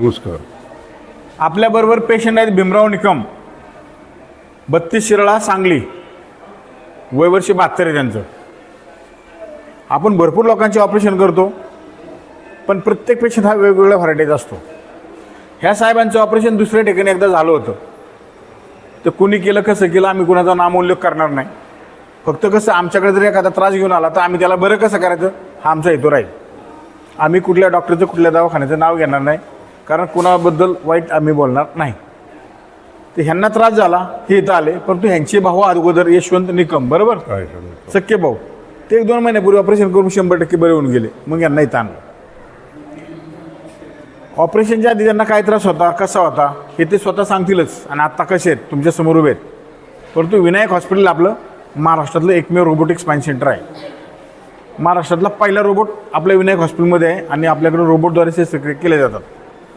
नमस्कार. आपल्याबरोबर पेशंट आहेत भीमराव निकम बत्तीस शिराळा सांगली वयवर्षी बहात्तर आहे त्यांचं. आपण भरपूर लोकांचे ऑपरेशन करतो पण प्रत्येक पेशंट हा वेगवेगळ्या व्हरायटीचा असतो. ह्या साहेबांचं ऑपरेशन दुसऱ्या ठिकाणी एकदा झालं होतं. तर कुणी केलं कसं केलं आम्ही कुणाचा नामोल्लेख करणार नाही. फक्त कसं आमच्याकडे जर एखादा त्रास घेऊन आला तर आम्ही त्याला बरं कसं करायचं हा आमचा हेतू राहील. आम्ही कुठल्या डॉक्टरचं कुठल्या दवाखान्याचं नाव घेणार नाही. कारण कुणाबद्दल वाईट आम्ही बोलणार नाही. तर ह्यांना त्रास झाला हे इथं आले परंतु ह्यांचे भाऊ अगोदर यशवंत निकम बरोबर? सांगू सख्खे भाऊ. ते एक दोन महिन्यापूर्वी ऑपरेशन करून शंभर टक्के बरे होऊन गेले. मग यांना इथं आणलं. ऑपरेशनच्या आधी त्यांना काय त्रास होता कसा होता हे ते स्वतः सांगतीलच. आणि आत्ता कसे आहेत तुमच्यासमोर उभे आहेत. परंतु विनायक हॉस्पिटल आपलं महाराष्ट्रातलं एकमेव रोबोटिक स्पाईन सेंटर आहे. महाराष्ट्रातला पहिला रोबोट आपल्या विनायक हॉस्पिटलमध्ये आहे आणि आपल्याकडे रोबोटद्वारे शस्त्रक्रिया केल्या जातात.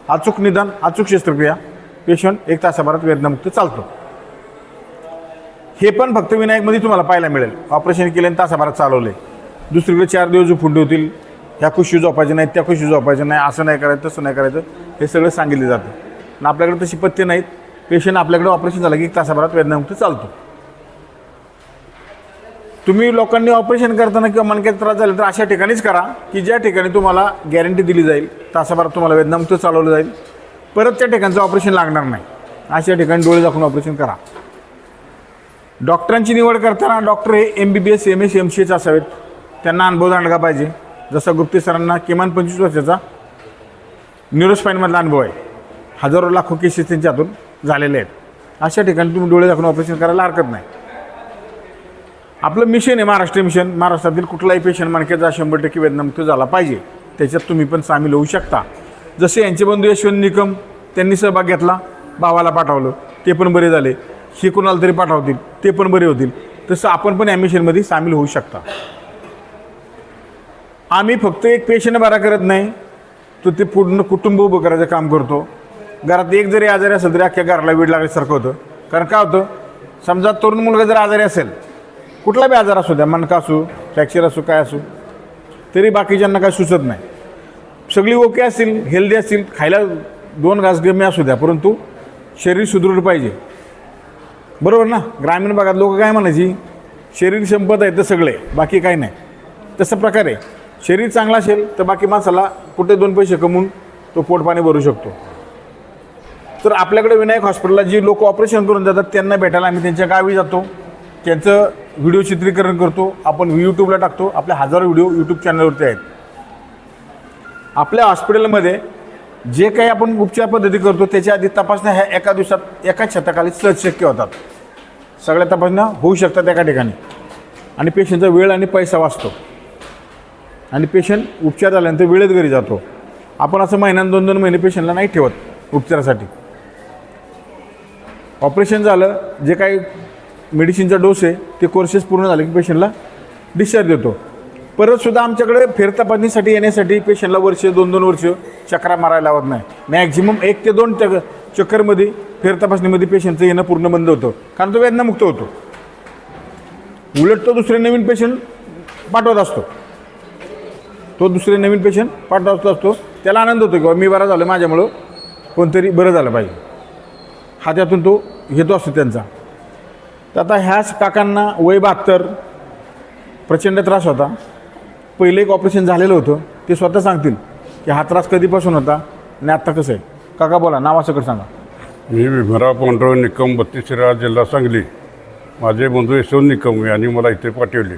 अचूक निदान अचूक शस्त्रक्रिया. पेशंट एक तासाभरात वेदनामुक्त चालतो. हे पण फक्त विनायकमध्ये तुम्हाला पाहायला मिळेल. ऑपरेशन केले आणि तासाभरात चालवले. दुसरीकडे चार दिवस फुंडी होतील. ह्या खुशी जोपायचे नाही त्या खुशी जोपायचे नाही असं नाही करायचं तसं नाही करायचं हे सगळं सांगितलं जातं. आणि आपल्याकडे तशी पथ्य नाहीत. पेशंट आपल्याकडे ऑपरेशन झालं की एक तासाभरात वेदनामुक्त चालतो. तुम्ही लोकांनी ऑपरेशन करताना किंवा मणक्यात त्रास झाला तर अशा ठिकाणीच करा की ज्या ठिकाणी तुम्हाला गॅरंटी दिली जाईल तासाभरात तुम्हाला वेदनामुक्त चालवलं जाईल परत त्या ठिकाणचं ऑपरेशन लागणार नाही. अशा ठिकाणी डोळे दाखवून ऑपरेशन करा. डॉक्टरांची निवड करताना डॉक्टर हे M B B S M S M C H असावेत. त्यांना अनुभव दांडगा पाहिजे. जसा गुप्ते सरांना किमान पंचवीस वर्षाचा न्यूरोस्पाईनमधला अनुभव आहे. हजारो लाखो केसेस त्यांच्या हातून झालेले आहेत. अशा ठिकाणी तुम्ही डोळे दाखवून ऑपरेशन करायला हरकत नाही. आपलं मिशन आहे महाराष्ट्र मिशन. महाराष्ट्रातील कुठलाही पेशंट मणक्याचा शंभर टक्के वेदनामुक्त झाला पाहिजे. त्याच्यात तुम्ही पण सामील होऊ शकता. जसे यांचे बंधू यशवंत निकम त्यांनी सहभाग घेतला भावाला पाठवलं ते पण बरे झाले. हे कोणाला तरी पाठवतील ते पण बरे होतील. तसं आपण पण या मिशनमध्ये सामील होऊ शकता. आम्ही फक्त एक पेशंट बरा करत नाही तर ते पूर्ण कुटुंब उभं करायचं काम करतो. घरात एक जरी आजारी असेल तरी अख्ख्या घराला वेळ लागल्यासारखं होतं. कारण काय होतं समजा तरुण मुलगा जर आजारी असेल कुठला बी आजार असू द्या मणका असू फ्रॅक्चर असू काय असू तरी बाकीच्यांना काय सुचत नाही. सगळी ओके असतील हेल्दी असतील खायला दोन घास गमी असू द्या परंतु शरीर सुदृढ पाहिजे. बरोबर ना? ग्रामीण भागात लोक काय म्हणायची? शरीर संपत आहे तर सगळे बाकी काही नाही. तसं प्रकारे शरीर चांगलं असेल तर बाकी माणसाला कुठे दोन पैसे कमवून तो पोटपाणी भरू शकतो. तर आपल्याकडे विनायक हॉस्पिटलला जी लोक ऑपरेशन करून जातात त्यांना भेटायला आम्ही त्यांच्या गावी जातो. त्यांचं व्हिडिओ चित्रीकरण करतो आपण यूट्यूबला टाकतो आपले हजारो व्हिडिओ यूट्यूब चॅनलवरती आहेत. आपल्या हॉस्पिटलमध्ये जे काही आपण उपचार पद्धती करतो त्याच्या आधी तपासण्या ह्या एका दिवसात एकाच शतकाली सहज शक्य होतात. सगळ्या तपासण्या होऊ शकतात एका ठिकाणी. आणि पेशंटचा वेळ आणि पैसा वाचतो. आणि पेशंट उपचार झाल्यानंतर वेळेत घरी जातो. आपण असं महिन्यान दोन दोन महिने पेशंटला नाही ठेवत उपचारासाठी. ऑपरेशन झालं जे काही मेडिसिनचा डोस आहे ते कोर्सेस पूर्ण झाले की पेशंटला डिस्चार्ज देतो. परतसुद्धा आमच्याकडे फेरतपासणीसाठी येण्यासाठी पेशंटला वर्ष दोन दोन वर्ष चक्रा मारायला लावत नाही. मॅक्झिमम एक ते दोन चक चक्करमध्ये फेरतपासणीमध्ये पेशंटचं येणं पूर्ण बंद होतं. कारण तो वेदनामुक्त होतो. उलट तो दुसरे नवीन पेशंट पाठवत असतो. तो दुसरे नवीन पेशंट पाठवत असतो. त्याला आनंद होतो की मी बरा झालो माझ्यामुळं. कोणतरी बरं झालं पाहिजे. हा त्यातून तो घेतो असतो त्यांचा. तर आता ह्याच काकांना वय बहात्तर प्रचंड त्रास होता. पहिलं एक ऑपरेशन झालेलं होतं. ते स्वतः सांगतील की हा त्रास कधीपासून होता आणि आत्ता कसं आहे. काका बोला नावासकट सांगा? मी भीमराव पांडुरंग निकम बत्तीस जिल्हा सांगली. माझे बंधू यशवंत निकम यांनी मला इथे पाठवले.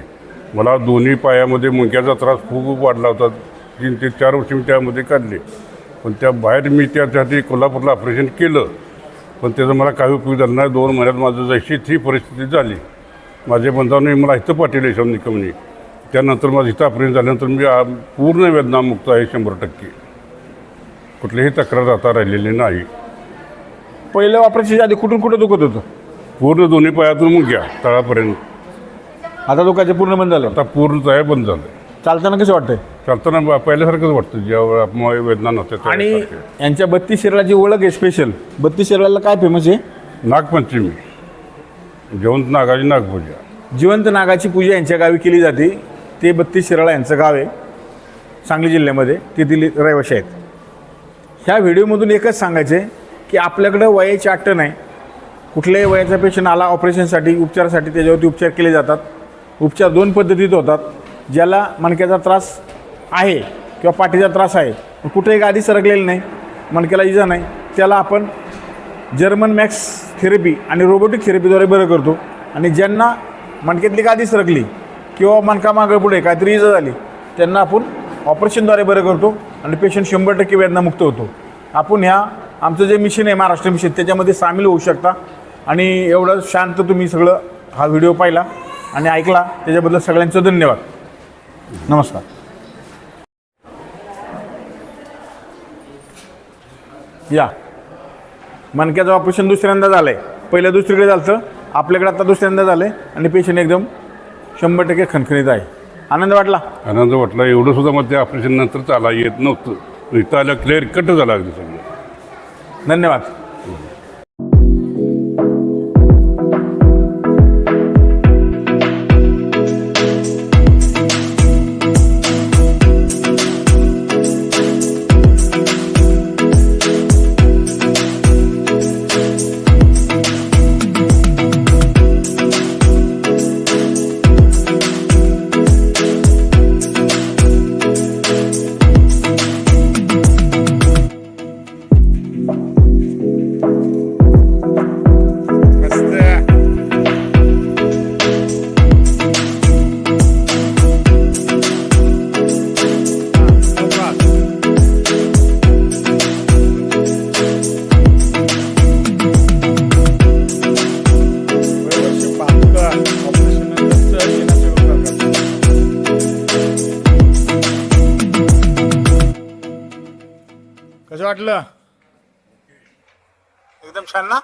मला दोन्ही पायामध्ये मुंग्याचा त्रास खूप वाढला होता. तीन ते चार वर्ष मी त्यामध्ये काढले. पण त्या बाहेर मी त्यासाठी कोल्हापूरला ऑपरेशन केलं. पण त्याचा मला काही उपयोग झाला नाही. दोन महिन्यात माझं जशी ती परिस्थिती झाली माझ्या बंधांनी मला इथं पाठवलं यशवंत निकमनी. त्यानंतर माझं इथं ऑपरेशन झाल्यानंतर मी पूर्ण वेदनामुक्त आहे शंभर टक्के. कुठलीही तक्रार आता राहिलेली नाही. पहिलं ऑपरेशनच्या आधी कुठून कुठं दुखत होतं? पूर्ण दोन्ही पायातून मुंग्या तळापर्यंत. आता दुखायचं पूर्ण बंद झालं. आता पूर्ण तया बंद झालं. चालताना कसं वाटतंय? चालताना ब- पहिल्यासारखंच वाटतं आपल्याला वेदना नसते आणि त्यावेळेसारखं. यांच्या बत्तीस शरीराची ओळख आहे स्पेशल बत्तीस शरीराला काय फेमस आहे? नागपंचमी. जेवण नागाची नागपूजा. जिवंत नागाची पूजा यांच्या गावी केली जाते. ते बत्तीस शिराळा यांचं गाव आहे. सांगली जिल्ह्यामध्ये. तेथील रहिवाशी आहेत. ह्या व्हिडिओमधून एकच सांगायचं आहे की आपल्याकडं वयाची अट्ट नाही कुठल्याही वयाचा पेशंट आला ऑपरेशनसाठी उपचारासाठी त्याच्यावरती उपचार केले जातात. उपचार दोन पद्धतीत होतात. ज्याला मणक्याचा त्रास आहे किंवा पाठीचा त्रास आहे पण कुठेही गादी सरकलेली नाही मणक्याला इजा नाही त्याला आपण जर्मन मॅक्स थेरपी आणि रोबोटिक थेरपीद्वारे बरं करतो. आणि ज्यांना मणक्यातली गादी सरकली किंवा मणका मागं पुढे काहीतरी इजा झाली त्यांना आपण ऑपरेशनद्वारे बरं करतो आणि पेशंट शंभर टक्के वेदनामुक्त होतो. आपण ह्या आमचं जे मिशन आहे महाराष्ट्र मिशन त्याच्यामध्ये सामील होऊ शकता. आणि एवढं शांत तुम्ही सगळं हा व्हिडिओ पाहिला आणि ऐकला त्याच्याबद्दल सगळ्यांचं धन्यवाद. नमस्कार. या. मणक्याचं ऑपरेशन दुसऱ्यांदा झालं आहे पहिलं दुसरीकडे झालं आपल्याकडे आता दुसऱ्यांदा झालं आहे आणि पेशंट एकदम शंभर टक्के खणखणीत आहे. आनंद वाटला? आनंद वाटला. एवढं सुद्धा मला त्या ऑपरेशन नंतर चाला येत नव्हतं. इथं आलं क्लिअर कट झाला अगदी सगळं. धन्यवाद. वाटलं? एकदम छान ना?